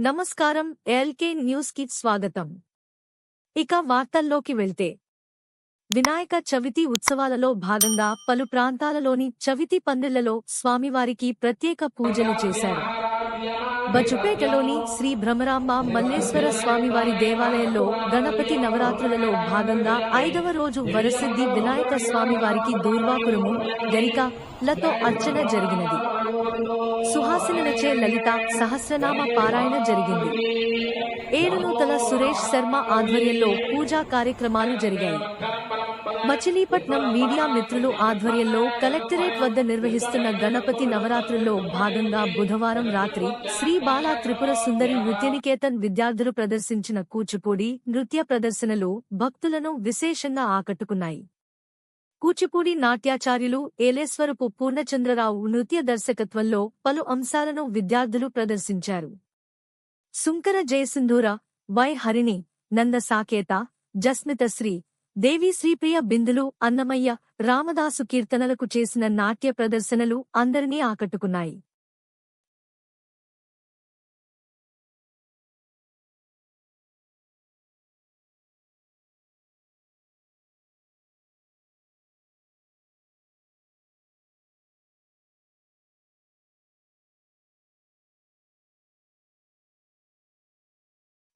నమస్కారం ఎల్కే న్యూస్కి స్వాగతం. ఇక వార్తల్లోకి వెళ్తే. వినాయక చవితి ఉత్సవాలలో భాగంగా పలు ప్రాంతాలలోని చవితి పందిళ్ళలో స్వామివారికి ప్రత్యేక పూజలు చేశారు. బచుపేటలోని శ్రీ భ్రమరాంబ మల్లేశ్వర స్వామివారి దేవాలయంలో గణపతి నవరాత్రులలో భాగంగా ఐదవ రోజు వరసిద్ధి వినాయక స్వామివారికి దూర్వాపురము గరిక లతో అర్చన జరిగినది. సుహాసినులచే లలిత సహస్రనామ పారాయణ జరిగింది. ఏడునూతల సురేష్ శర్మ ఆధ్వర్యంలో పూజా కార్యక్రమాలు జరిగాయి. మచిలీపట్నం మీడియా మిత్రులు ఆధ్వర్యంలో కలెక్టరేట్ వద్ద నిర్వహిస్తున్న గణపతి నవరాత్రుల్లో భాగంగా బుధవారం రాత్రి శ్రీ బాలా త్రిపుర సుందరి నృత్యనికేతన్ విద్యార్థులు ప్రదర్శించిన కూచిపూడి నృత్య ప్రదర్శనలు భక్తులను విశేషంగా ఆకట్టుకున్నాయి. కూచిపూడి నాట్యాచార్యులు ఏలేశ్వరపు పూర్ణచంద్రరావు నృత్య దర్శకత్వంలో పలు అంశాలను విద్యార్థులు ప్రదర్శించారు. సుంకర జయసింధూర వై హరిణి నంద సాకేత జస్మితశ్రీ దేవి శ్రీప్రియ బిందులు అన్నమయ్య రామదాసు కీర్తనలకు చేసిన నాట్య ప్రదర్శనలు అందరినీ ఆకట్టుకున్నాయి.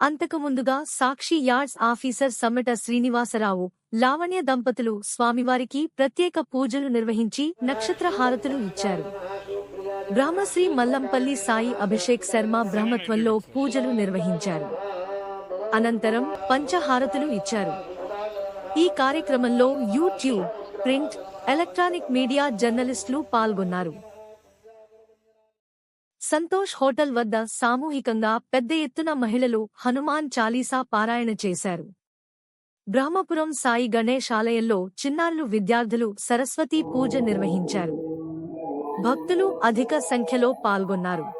అంతకుముందుగా సాక్షి యార్డ్స్ ఆఫీసర్ సమ్మెట శ్రీనివాసరావు లావణ్య దంపతులు స్వామివారికి ప్రత్యేక పూజలు నిర్వహించి నక్షత్ర హారతులు ఇచ్చారు. బ్రహ్మశ్రీ మల్లంపల్లి సాయి అభిషేక్ శర్మ బ్రహ్మత్వంలో పూజలు నిర్వహించారు. అనంతరం పంచహారతులు ఇచ్చారు. ఈ కార్యక్రమంలో యూట్యూబ్ ప్రింట్ ఎలక్ట్రానిక్ మీడియా జర్నలిస్టులు పాల్గొన్నారు. సంతోష్ హోటల్ వద్ద సామూహికంగా పెద్ద ఎత్తున మహిళలు హనుమాన్ చాలీసా పారాయణ చేశారు. బ్రహ్మపురం సాయి గణేష్ ఆలయంలో చిన్నారులు విద్యార్థులు సరస్వతీ పూజ నిర్వహించారు. భక్తులు అధిక సంఖ్యలో పాల్గొన్నారు.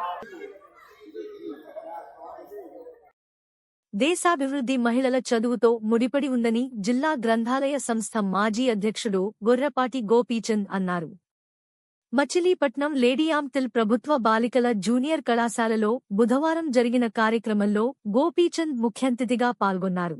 దేశాభివృద్ధి మహిళల చదువుతో ముడిపడి ఉందని జిల్లా గ్రంథాలయ సంస్థ మాజీ అధ్యక్షుడు గొర్రపాటి గోపీచంద్ అన్నారు. మచిలీపట్నం లేడీయాంతిల్ ప్రభుత్వ బాలికల జూనియర్ కళాశాలలో బుధవారం జరిగిన కార్యక్రమంలో గోపీచంద్ ముఖ్యంతిథిగా పాల్గొన్నారు.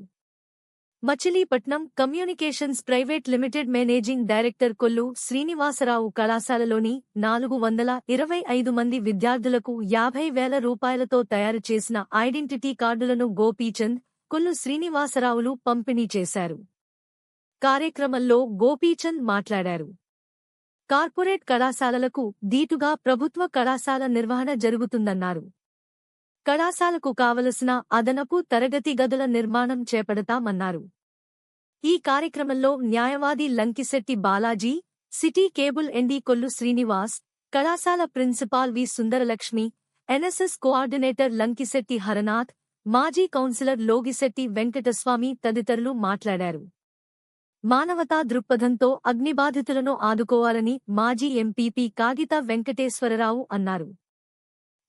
Machilipatnam communications private limited managing director Kollu Srinivasarao కళాశాలలోని నాలుగు వందల ఇరవై ఐదు మంది విద్యార్థులకు యాభై వేల రూపాయలతో తయారు చేసిన ఐడెంటిటీ కార్డులను గోపీచంద్ కొల్లు శ్రీనివాసరావులు పంపిణీ చేశారు. కార్యక్రమంలో గోపీచంద్ మాట్లాడారు. కార్పొరేట్ కళాశాలలకు దీటుగా ప్రభుత్వ కళాశాల నిర్వహణ జరుగుతుందన్నారు. కళాశాలకు కావలసిన అదనపు తరగతి గదుల నిర్మాణం చేపడతామన్నారు. ఈ కార్యక్రమంలో న్యాయవాది Lankisetti Balaji city cable MD Kollu Srinivas కళాశాల principal V Sundaralakshmi NSS coordinator Lankisetti Haranath మాజీ కౌన్సిలర్ లోగిశెట్టి వెంకటస్వామి తదితరులు మాట్లాడారు. మానవతా దృక్పథంతో అగ్నిబాధితులను ఆదుకోవాలని మాజీ ఎంపీపీ కాగిత వెంకటేశ్వరరావు అన్నారు.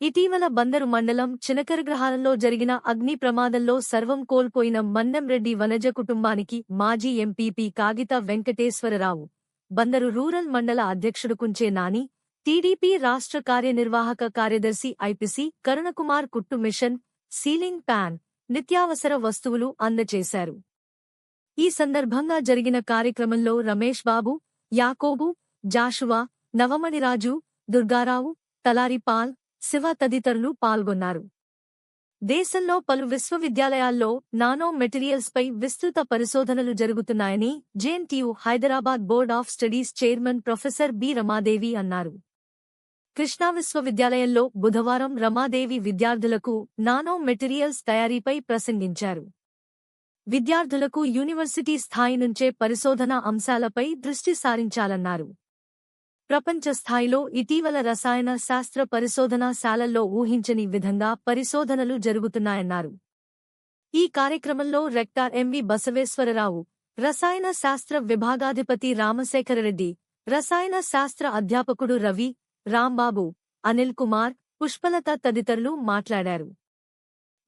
ఇటీవల బందరు మండలం చినకరగ్రహాలలో జరిగిన అగ్ని ప్రమాదంలో సర్వం కోల్పోయిన మన్నెంరెడ్డి వనజ కుటుంబానికి మాజీ ఎంపీపీ కాగిత వెంకటేశ్వరరావు బందరు రూరల్ మండల అధ్యక్షుడు కుంచే నాని టీడీపీ రాష్ట్ర కార్యనిర్వాహక కార్యదర్శి ఐపిసి కరుణకుమార్ కుట్టు మిషన్ సీలింగ్ ప్యాన్ నిత్యావసర వస్తువులు అందజేశారు ఈ సందర్భంగా జరిగిన కార్యక్రమంలో రమేష్ బాబు యాకోబు జాషువా నవమణిరాజు దుర్గారావు తలారిపాల్ శివ తదితరులు పాల్గొన్నారు. దేశంలో పలు విశ్వవిద్యాలయాల్లో నానో మెటీరియల్స్పై విస్తృత పరిశోధనలు జరుగుతున్నాయని JNTU Hyderabad board of studies chairman professor B. Ramadevi అన్నారు. కృష్ణా విశ్వవిద్యాలయంలో బుధవారం రమాదేవి విద్యార్థులకు నానో మెటీరియల్స్ తయారీపై ప్రసంగించారు. విద్యార్థులకు యూనివర్సిటీ స్థాయి నుంచే పరిశోధన అంశాలపై దృష్టి సారించాలన్నారు. ప్రపంచ స్థాయిలో ఇటీవల రసాయన శాస్త్ర పరిశోధనాశాలల్లో ఊహించని విధంగా పరిశోధనలు జరుగుతున్నాయన్నారు. ఈ కార్యక్రమంలో రెక్టార్ ఎంవి బసవేశ్వరరావు రసాయన శాస్త్ర విభాగాధిపతి రామశేఖరరెడ్డి రసాయన శాస్త్ర అధ్యాపకుడు రవి రాంబాబు అనిల్ కుమార్ పుష్పలత తదితరులు మాట్లాడారు.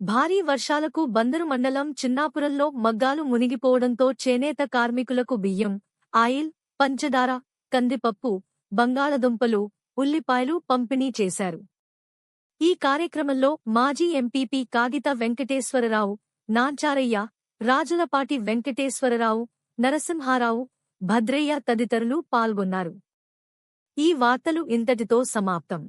భారీ వర్షాలకు బందరు మండలం చిన్నాపురంలో మగ్గాలు మునిగిపోవడంతో చేనేత కార్మికులకు బియ్యం ఆయిల్ పంచదార కందిపప్పు బంగాళదుంపలు ఉల్లిపాయలు పంపిణీ చేశారు. ఈ కార్యక్రమంలో మాజీ ఎంపీపీ కాగిత వెంకటేశ్వరరావు నాంచారయ్య రాజులపాటి వెంకటేశ్వరరావు నరసింహారావు భద్రయ్య తదితరులు పాల్గొన్నారు. ఈ వార్తలు ఇంతటితో సమాప్తం.